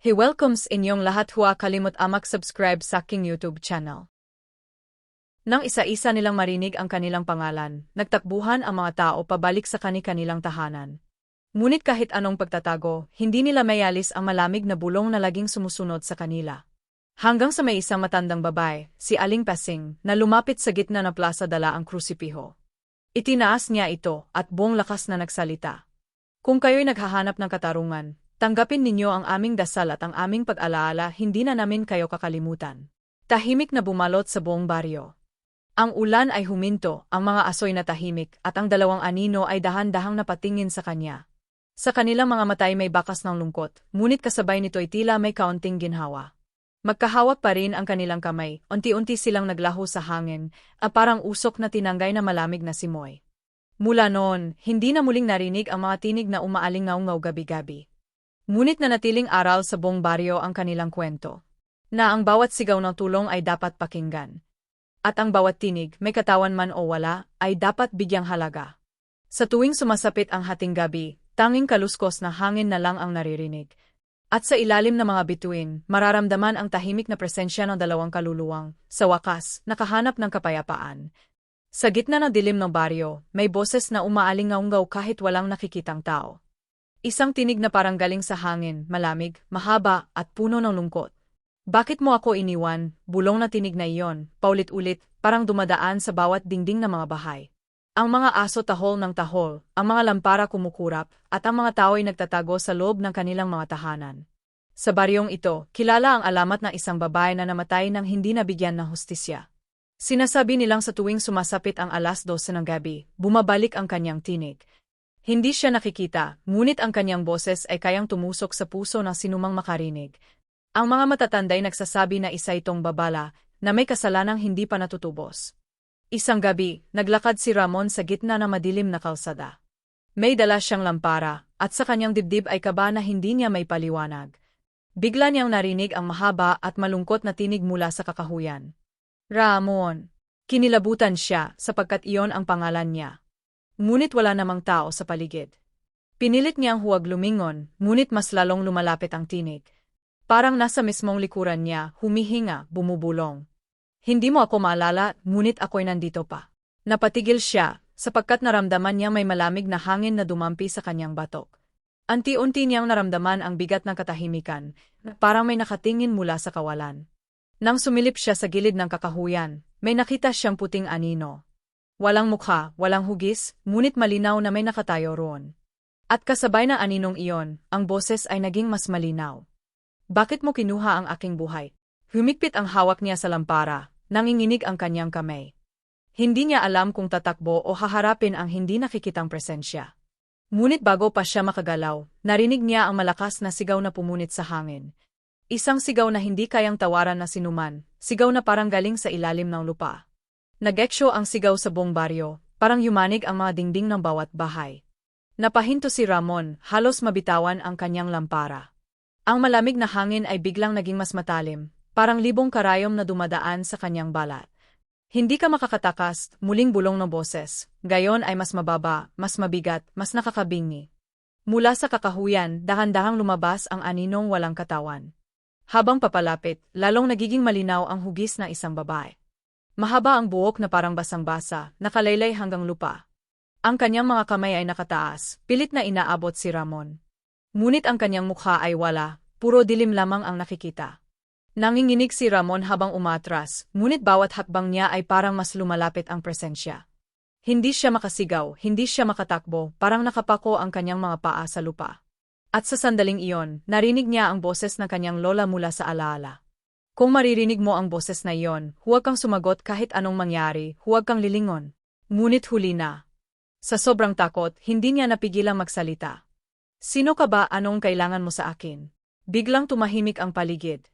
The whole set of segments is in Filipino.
He welcomes inyong lahat huwa kalimot amak subscribe sa aking YouTube channel. Nang isa-isa nilang marinig ang kanilang pangalan, nagtakbuhan ang mga tao pabalik sa kani-kanilang tahanan. Ngunit kahit anong pagtatago, hindi nila mayalis ang malamig na bulong na laging sumusunod sa kanila. Hanggang sa may isang matandang babae, si Aling Pasing, na lumapit sa gitna ng plaza dala ang krusipiho. Itinaas niya ito at buong lakas na nagsalita. Kung kayo'y naghahanap ng katarungan, tanggapin ninyo ang aming dasal at ang aming pag-alaala hindi na namin kayo kakalimutan. Tahimik na bumalot sa buong baryo. Ang ulan ay huminto, ang mga asoy na tahimik, at ang dalawang anino ay dahan-dahang napatingin sa kanya. Sa kanilang mga matay may bakas ng lungkot, ngunit kasabay nito'y tila may kaunting ginhawa. Magkahawak pa rin ang kanilang kamay, unti-unti silang naglaho sa hangin, at parang usok na tinanggay na malamig na simoy. Mula noon, hindi na muling narinig ang mga tinig na umaalingaw-ngaw gabi-gabi. Ngunit nanatiling aral sa buong baryo ang kanilang kwento. Na ang bawat sigaw ng tulong ay dapat pakinggan at ang bawat tinig, may katawan man o wala, ay dapat bigyang halaga. Sa tuwing sumasapit ang hating gabi, tanging kaluskos na hangin na lang ang naririnig. At sa ilalim ng mga bituin, mararamdaman ang tahimik na presensya ng dalawang kaluluwang, sa wakas, nakahanap ng kapayapaan. Sa gitna ng dilim ng baryo, may boses na umaalingaunggaw kahit walang nakikitang tao. Isang tinig na parang galing sa hangin, malamig, mahaba, at puno ng lungkot. Bakit mo ako iniwan, bulong na tinig na iyon, paulit-ulit, parang dumadaan sa bawat dingding ng mga bahay. Ang mga aso tahol ng tahol, ang mga lampara kumukurap, at ang mga tao ay nagtatago sa loob ng kanilang mga tahanan. Sa baryong ito, kilala ang alamat ng isang babae na namatay nang hindi nabigyan ng hustisya. Sinasabi nilang sa tuwing sumasapit ang alas 12 ng gabi, bumabalik ang kanyang tinig. Hindi siya nakikita, ngunit ang kanyang boses ay kayang tumusok sa puso ng sinumang makarinig, ang mga matatanday nagsasabi na isa itong babala, na may kasalanang hindi pa natutubos. Isang gabi, naglakad si Ramon sa gitna ng madilim na kalsada. May dala siyang lampara, at sa kanyang dibdib ay kaba na hindi niya may paliwanag. Bigla niyang narinig ang mahaba at malungkot na tinig mula sa kakahuyan. Ramon! Kinilabutan siya sapagkat iyon ang pangalan niya. Ngunit wala namang tao sa paligid. Pinilit niyang huwag lumingon, ngunit mas lalong lumalapit ang tinig. Parang nasa mismong likuran niya, humihinga, bumubulong. Hindi mo ako maalala, ngunit ako'y nandito pa. Napatigil siya, sapagkat naramdaman niya may malamig na hangin na dumampi sa kanyang batok. Anti-unti niyang naramdaman ang bigat ng katahimikan, parang may nakatingin mula sa kawalan. Nang sumilip siya sa gilid ng kakahuyan, may nakita siyang puting anino. Walang mukha, walang hugis, ngunit malinaw na may nakatayo roon. At kasabay na aninong iyon, ang boses ay naging mas malinaw. Bakit mo kinuha ang aking buhay? Humikpit ang hawak niya sa lampara, nanginginig ang kanyang kamay. Hindi niya alam kung tatakbo o haharapin ang hindi nakikitang presensya. Ngunit bago pa siya makagalaw, narinig niya ang malakas na sigaw na pumunit sa hangin. Isang sigaw na hindi kayang tawaran na sinuman, sigaw na parang galing sa ilalim ng lupa. Nageksyo ang sigaw sa buong baryo, parang yumanig ang mga dingding ng bawat bahay. Napahinto si Ramon, halos mabitawan ang kanyang lampara. Ang malamig na hangin ay biglang naging mas matalim, parang libong karayom na dumadaan sa kanyang balat. Hindi ka makakatakas, muling bulong ng boses, gayon ay mas mababa, mas mabigat, mas nakakabingi. Mula sa kakahuyan, dahan-dahang lumabas ang aninong walang katawan. Habang papalapit, lalong nagiging malinaw ang hugis ng isang babae. Mahaba ang buhok na parang basang-basa, nakalaylay hanggang lupa. Ang kanyang mga kamay ay nakataas, pilit na inaabot si Ramon. Ngunit ang kanyang mukha ay wala, puro dilim lamang ang nakikita. Nanginginig si Ramon habang umatras, ngunit bawat hakbang niya ay parang mas lumalapit ang presensya. Hindi siya makasigaw, hindi siya makatakbo, parang nakapako ang kanyang mga paa sa lupa. At sa sandaling iyon, narinig niya ang boses ng kanyang lola mula sa alaala. Kung maririnig mo ang boses na iyon, huwag kang sumagot kahit anong mangyari, huwag kang lilingon. Ngunit huli na. Sa sobrang takot, hindi niya napigilang magsalita. Sino ka ba anong kailangan mo sa akin? Biglang tumahimik ang paligid.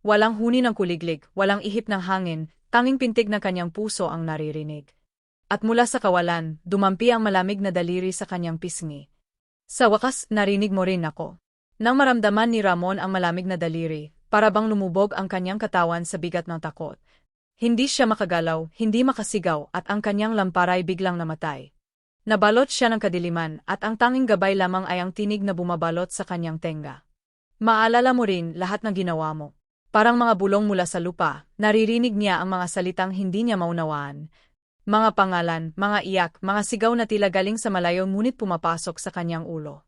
Walang huni ng kuliglig, walang ihip ng hangin, tanging pintig ng kanyang puso ang naririnig. At mula sa kawalan, dumampi ang malamig na daliri sa kanyang pisngi. Sa wakas, narinig mo rin ako. Nang maramdaman ni Ramon ang malamig na daliri, para bang lumubog ang kanyang katawan sa bigat ng takot. Hindi siya makagalaw, hindi makasigaw, at ang kanyang lamparay biglang namatay. Nabalot siya ng kadiliman at ang tanging gabay lamang ay ang tinig na bumabalot sa kanyang tenga. Maalala mo rin lahat ng ginawa mo. Parang mga bulong mula sa lupa, naririnig niya ang mga salitang hindi niya maunawaan. Mga pangalan, mga iyak, mga sigaw na tila galing sa malayo ngunit pumapasok sa kanyang ulo.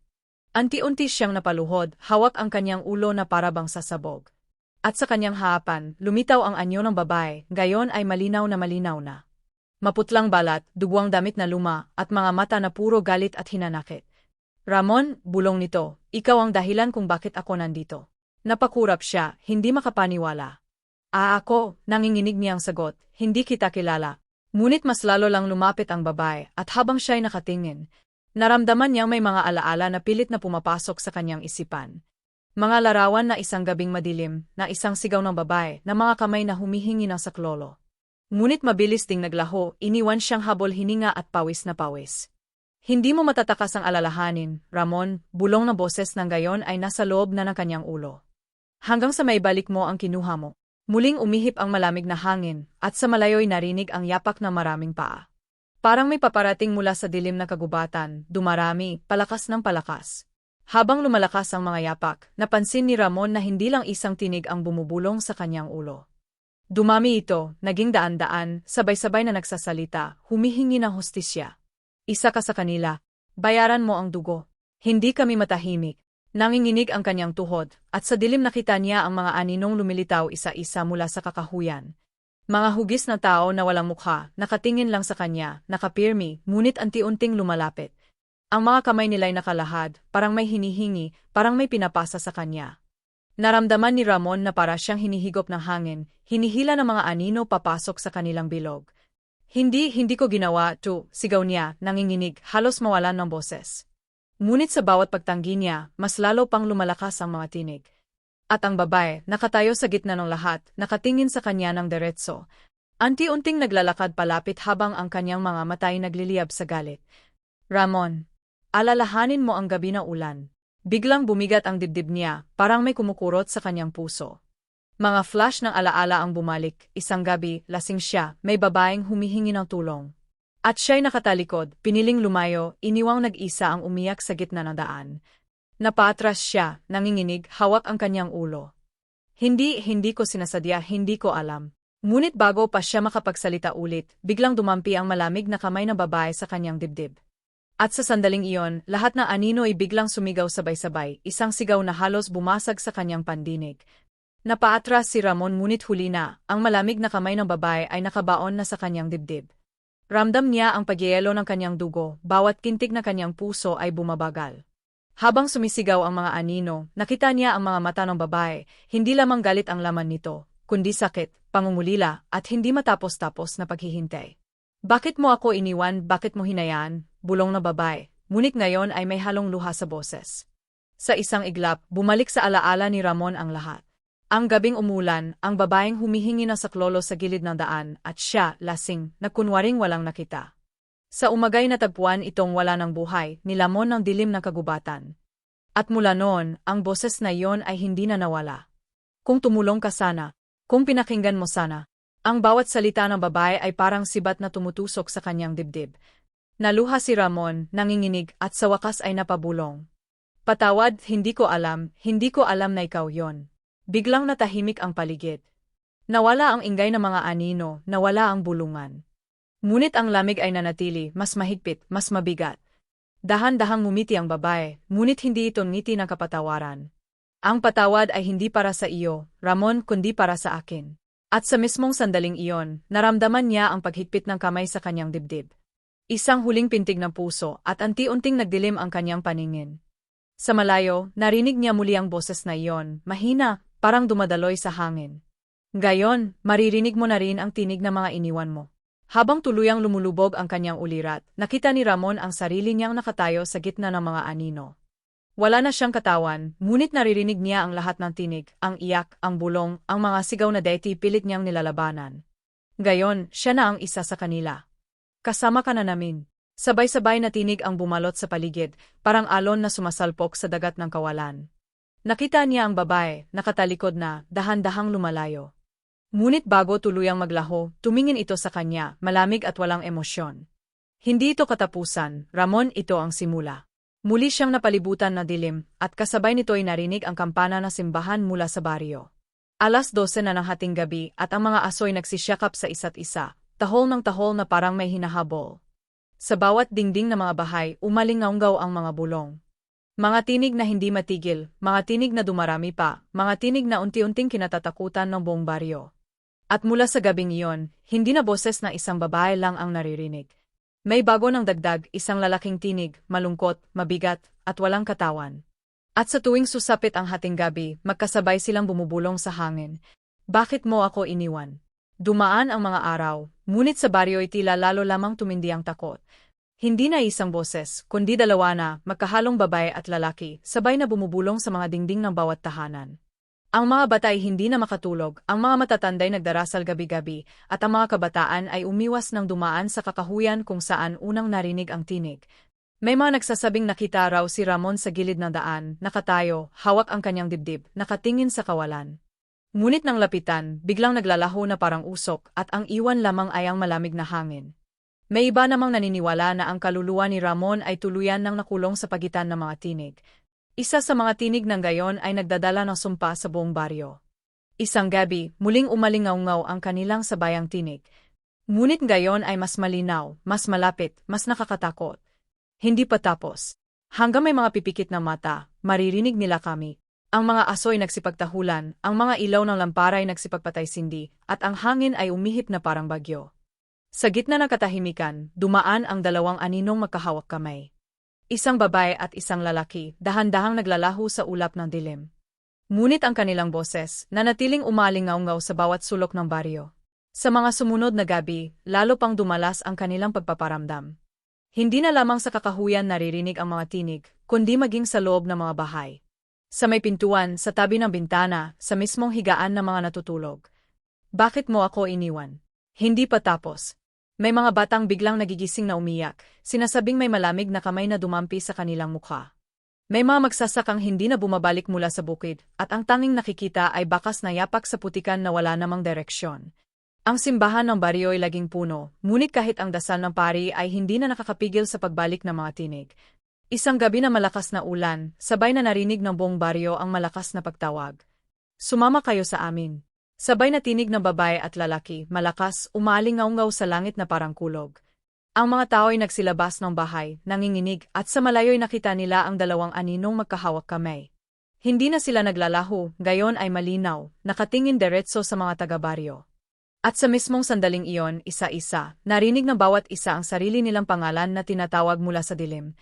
Anti-unti siyang napaluhod, hawak ang kanyang ulo na parabang sasabog. At sa kanyang haapan, lumitaw ang anyo ng babae, gayon ay malinaw na malinaw na. Maputlang balat, duguang damit na luma, at mga mata na puro galit at hinanakit. Ramon, bulong nito, ikaw ang dahilan kung bakit ako nandito. Napakurap siya, hindi makapaniwala. Ah ako, nanginginig niyang sagot, hindi kita kilala. Ngunit mas lalo lang lumapit ang babae, at habang siya'y nakatingin, Naramdaman niyang may mga alaala na pilit na pumapasok sa kanyang isipan. Mga larawan na isang gabing madilim, na isang sigaw ng babae, na mga kamay na humihingi ng saklolo. Ngunit mabilis ding naglaho, iniwan siyang habol hininga at pawis na pawis. Hindi mo matatakas ang alalahanin, Ramon, bulong na boses ng gayon ay nasa loob na ng kanyang ulo. Hanggang sa may balik mo ang kinuha mo. Muling umihip ang malamig na hangin, at sa malayo'y narinig ang yapak ng maraming paa. Parang may paparating mula sa dilim na kagubatan, dumarami, palakas ng palakas. Habang lumalakas ang mga yapak, napansin ni Ramon na hindi lang isang tinig ang bumubulong sa kanyang ulo. Dumami ito, naging daan-daan, sabay-sabay na nagsasalita, humihingi ng hostisya. Isa ka sa kanila, bayaran mo ang dugo. Hindi kami matahimik. Nanginginig ang kanyang tuhod, at sa dilim nakita niya ang mga aninong lumilitaw isa-isa mula sa kakahuyan. Mga hugis na tao na walang mukha, nakatingin lang sa kanya, nakapirmi, ngunit anti-unting lumalapit. Ang mga kamay nila'y nakalahad, parang may hinihingi, parang may pinapasa sa kanya. Naramdaman ni Ramon na para siyang hinihigop ng hangin, hinihila ng mga anino papasok sa kanilang bilog. Hindi, hindi ko ginawa, to, sigaw niya, nanginginig, halos mawalan ng boses. Ngunit sa bawat pagtanggi niya, mas lalo pang lumalakas ang mga tinig. At ang babae, nakatayo sa gitna ng lahat, nakatingin sa kanya ng diretso. Anti-unting naglalakad palapit habang ang kanyang mga matay nagliliyab sa galit. Ramon, alalahanin mo ang gabi na ulan. Biglang bumigat ang dibdib niya, parang may kumukurot sa kanyang puso. Mga flash ng alaala ang bumalik, isang gabi, lasing siya, may babaeng humihingi ng tulong. At siya'y nakatalikod, piniling lumayo, iniwang nag-isa ang umiyak sa gitna ng daan. Napatras siya, nanginginig, hawak ang kanyang ulo. Hindi, hindi ko sinasadya, hindi ko alam. Ngunit bago pa siya makapagsalita ulit, biglang dumampi ang malamig na kamay ng babae sa kanyang dibdib. At sa sandaling iyon, lahat ng anino ay biglang sumigaw sabay-sabay, isang sigaw na halos bumasag sa kanyang pandinig. Napaatras si Ramon ngunit huli na, ang malamig na kamay ng babae ay nakabaon na sa kanyang dibdib. Ramdam niya ang pagyelo ng kanyang dugo, bawat kintig na kanyang puso ay bumabagal. Habang sumisigaw ang mga anino, nakita niya ang mga mata ng babae, hindi lamang galit ang laman nito, kundi sakit, pangungulila, at hindi matapos-tapos na paghihintay. Bakit mo ako iniwan, bakit mo hinayaan, bulong na babae, ngunit ngayon ay may halong luha sa boses. Sa isang iglap, bumalik sa alaala ni Ramon ang lahat. Ang gabing umulan, ang babaeng humihingi na saklolo sa gilid ng daan, at siya, lasing, na kunwaring walang nakita. Sa umagay na tagpuan itong wala ng buhay, nilamon ng dilim ng kagubatan. At mula noon, ang boses na iyon ay hindi na nawala. Kung tumulong ka sana, kung pinakinggan mo sana, ang bawat salita ng babae ay parang sibat na tumutusok sa kanyang dibdib. Naluha si Ramon, nanginginig, at sa wakas ay napabulong. Patawad, hindi ko alam, hindi ko alam na ikaw yon. Biglang natahimik ang paligid. Nawala ang ingay ng mga anino, nawala ang bulungan. Ngunit ang lamig ay nanatili, mas mahigpit, mas mabigat. Dahan-dahang mumiti ang babae, ngunit hindi ito ngiti ng kapatawaran. Ang patawad ay hindi para sa iyo, Ramon, kundi para sa akin. At sa mismong sandaling iyon, naramdaman niya ang paghigpit ng kamay sa kanyang dibdib. Isang huling pintig ng puso at anti-unting nagdilim ang kanyang paningin. Sa malayo, narinig niya muli ang boses na iyon, mahina, parang dumadaloy sa hangin. Gayon, maririnig mo na rin ang tinig ng mga iniwan mo. Habang tuluyang lumulubog ang kanyang ulirat, nakita ni Ramon ang sarili niyang nakatayo sa gitna ng mga anino. Wala na siyang katawan, ngunit naririnig niya ang lahat ng tinig, ang iyak, ang bulong, ang mga sigaw na deti pilit niyang nilalabanan. Gayon, siya na ang isa sa kanila. Kasama ka na namin. Sabay-sabay na tinig ang bumalot sa paligid, parang alon na sumasalpok sa dagat ng kawalan. Nakita niya ang babae, nakatalikod na, dahan-dahang lumalayo. Ngunit bago tuluyang maglaho, tumingin ito sa kanya, malamig at walang emosyon. Hindi ito katapusan, Ramon ito ang simula. Muli siyang napalibutan na dilim, at kasabay nito'y narinig ang kampana ng simbahan mula sa baryo. Alas 12 na ng hating gabi at ang mga asoy nagsisyakap sa isa't isa, tahol ng tahol na parang may hinahabol. Sa bawat dingding ng mga bahay, umalingaunggaw ang mga bulong. Mga tinig na hindi matigil, mga tinig na dumarami pa, mga tinig na unti-unting kinatatakutan ng buong baryo. At mula sa gabing iyon, hindi na boses na isang babae lang ang naririnig. May bago ng dagdag, isang lalaking tinig, malungkot, mabigat, at walang katawan. At sa tuwing susapit ang hating gabi, magkasabay silang bumubulong sa hangin. Bakit mo ako iniwan? Dumaan ang mga araw, ngunit sa baryo'y tila lalo lamang tumindi ang takot. Hindi na isang boses, kundi dalawa na, magkahalong babae at lalaki, sabay na bumubulong sa mga dingding ng bawat tahanan. Ang mga bata ay hindi na makatulog, ang mga matatanday nagdarasal gabi-gabi, at ang mga kabataan ay umiwas ng dumaan sa kakahuyan kung saan unang narinig ang tinig. May mga nagsasabing nakita raw si Ramon sa gilid ng daan, nakatayo, hawak ang kanyang dibdib, nakatingin sa kawalan. Ngunit nang lapitan, biglang naglalaho na parang usok at ang iwan lamang ay ang malamig na hangin. May iba namang naniniwala na ang kaluluwa ni Ramon ay tuluyan nang nakulong sa pagitan ng mga tinig, isa sa mga tinig ng gayon ay nagdadala ng sumpa sa buong baryo. Isang gabi, muling umalingaw-ngaw ang kanilang sabayang tinig. Ngunit gayon ay mas malinaw, mas malapit, mas nakakatakot. Hindi pa tapos. Hanggang may mga pipikit na mata, maririnig nila kami. Ang mga asoy nagsipagtahulan, ang mga ilaw ng lampara ay nagsipagpatay-sindi, at ang hangin ay umihip na parang bagyo. Sa gitna ng katahimikan, dumaan ang dalawang aninong magkahawak kamay. Isang babae at isang lalaki, dahan-dahang naglalaho sa ulap ng dilim. Ngunit ang kanilang boses, nanatiling umalingaw-ngaw sa bawat sulok ng baryo. Sa mga sumunod na gabi, lalo pang dumalas ang kanilang pagpaparamdam. Hindi na lamang sa kakahuyan naririnig ang mga tinig, kundi maging sa loob ng mga bahay. Sa may pintuan, sa tabi ng bintana, sa mismong higaan ng mga natutulog. Bakit mo ako iniwan? Hindi pa tapos. May mga batang biglang nagigising na umiyak, sinasabing may malamig na kamay na dumampi sa kanilang mukha. May mga magsasakang hindi na bumabalik mula sa bukid, at ang tanging nakikita ay bakas na yapak sa putikan na wala namang direksyon. Ang simbahan ng baryo ay laging puno, ngunit kahit ang dasal ng pari ay hindi na nakakapigil sa pagbalik ng mga tinig. Isang gabi na malakas na ulan, sabay na narinig ng buong baryo ang malakas na pagtawag. Sumama kayo sa amin. Sabay na tinig ng babae at lalaki, malakas, umalingaw-ngaw sa langit na parang kulog. Ang mga tao ay nagsilabas ng bahay, nanginginig, at sa malayo'y nakita nila ang dalawang aninong magkahawak kamay. Hindi na sila naglalaho, gayon ay malinaw, nakatingin diretso sa mga taga-baryo. At sa mismong sandaling iyon, isa-isa, narinig ng bawat isa ang sarili nilang pangalan na tinatawag mula sa dilim,